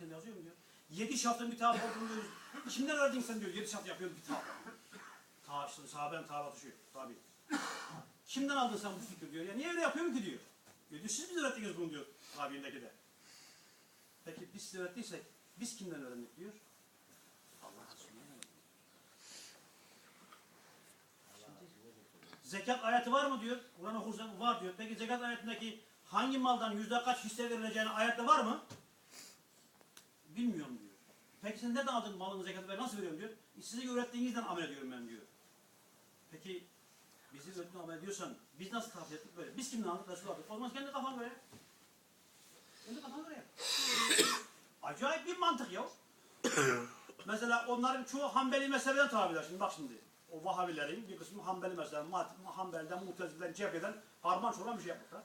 Kur'an-ı yazıyorum diyor. Yedi şartın bir tavaf olduğunu diyor. Kimden öğrendin sen diyor. Yedi şart yapıyorum bir tavaf. Ta işte sahabenin tavaf atışı. Tabi. Kimden aldın sen bu fikri diyor. Ya niye öyle yapıyorum ki diyor. diyor siz mi öğrettiniz bunu diyor. Tabiindeki de. Peki biz size öğrettiysek biz kimden öğrendik diyor. Allah Resulü'nden. Zekat ayeti var mı diyor. Kur'an okursan var diyor. Peki zekat ayetindeki hangi maldan yüzde kaç hisse verileceğini ayette var mı? Bilmiyorum diyor. Peki sen nereden aldın malın zekatı ben nasıl veriyorum diyor. "E, Size öğrettiğinizden amel ediyorum ben diyor. Peki bizi öğrettiğin amel ediyorsan biz nasıl tahsil ettik böyle? Biz kimden aldık? Resul aldık. O zaman kendi kafan göre. Kendi kafan göre. Acayip bir mantık ya. Mesela onların çoğu Hanbeli mezhebine tabiler. Şimdi bak şimdi. O Vahabilerin bir kısmı Hanbeli mezhebi. Hanbeli'den, Mutezile'den, Cebe'den harman çoran bir şey yapmışlar.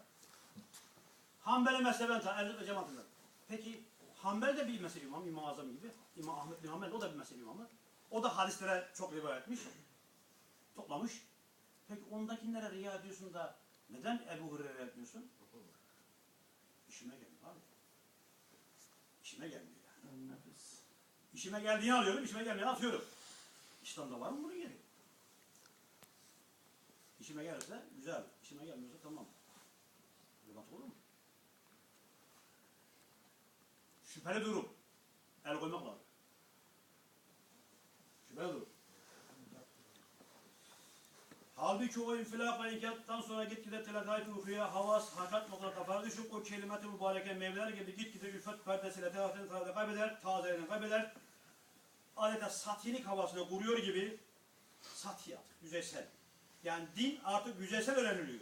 Hanbeli mezhebine tabi, Ehl-i cemaatinden. Peki Hanbel de bir mezhebi imam, İmam Azam gibi. İmam Ahmet bin Hanbel o da bir mezhebi imamı. O da hadislere çok rivayet etmiş. Toplamış. Peki ondakilere riya ediyorsun da neden Ebu Hureyre etmiyorsun? İşime gelmiyor abi. İşime gelmiyor yani. İşime geldiğini alıyorum, işime gelmeyeni atıyorum. İslam'da var mı bunun yeri? İşime gelirse güzel, işime gelmiyorsa tamam. Levant olur mu? Şüpheli durum. El koymak lazım. Şüpheli durum. Halbuki o infilak ve inkiyattan sonra gitgide telakayt ruhuya, havas, hakat nokta kafaya düşüp o kelimeti mübareke mevler gibi gitgide ülfet perdesiyle tevatini tarafta kaybeder, tazelerini kaybeder. Adeta satinik havasına kuruyor gibi satiyat, yüzeysel. Yani din artık yüzeysel öğreniliyor.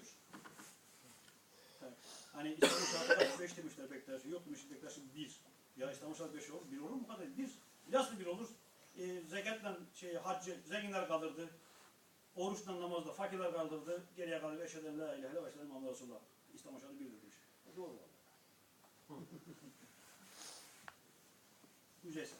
Hani İstanbul Şartı kaç beş demişler Bektaş'ı. Yok demiş Bektaş'ı bir. Ya İstanbul Şartı beş olur. Bir olur mu? Kadar. Bir. Nasıl bir olur? E, zekatla şey, haccı zenginler kaldırdı. Oruçla namazda fakirler kaldırdı. Geriye kaldı. Eşheden la ilahe illallah. Eşheden Muhammed Resulullah. İstanbul Şartı bir demiş. E, doğru vallahi. Yüzeysel.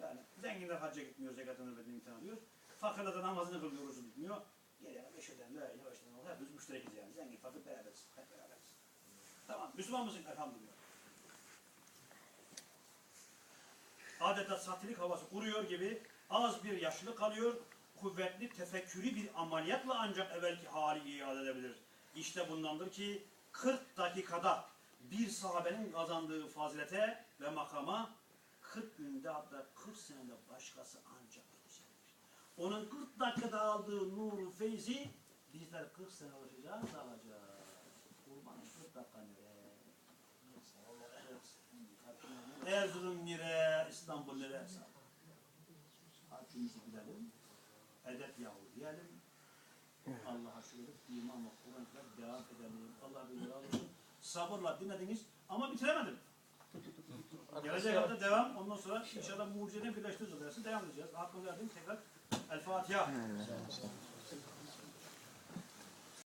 Yani zenginler hacca gitmiyor, zekatını verdiğini imtihan alıyor. Fakirler de namazını kılıyor, orucu bitmiyor. Geriye kaldı. Eşheden la ilahe illallah. Hepimiz müşterekiz yani. Zengin, fakir beraberiz. Hep beraberiz. Tamam. Müslüman mısın? Elhamdülillah. Adeta satilik havası kuruyor gibi az bir yaşlı kalıyor. Kuvvetli tefekkürü bir ameliyatla ancak evvelki hali iade edebilir. İşte bundandır ki 40 dakikada bir sahabenin kazandığı fazilete ve makama 40 günde hatta 40 senede başkası ancak erişebilir. Onun 40 dakikada aldığı nuru feyzi bizler 40 sene ulaşacağız alacağız. Kurbanın 40 dakika nereye? Erzurum Hakkımızı bilelim. Edep yahu diyelim. Allah'a şükür iman ve Kur'an'la devam edelim. Allah bilir olsun. Sabırla dinlediniz ama bitiremedim. Gelecek hafta devam. Ondan sonra inşallah mucizenin birleştireceğiz. Devam edeceğiz. Hakkını verdim tekrar. El Fatiha.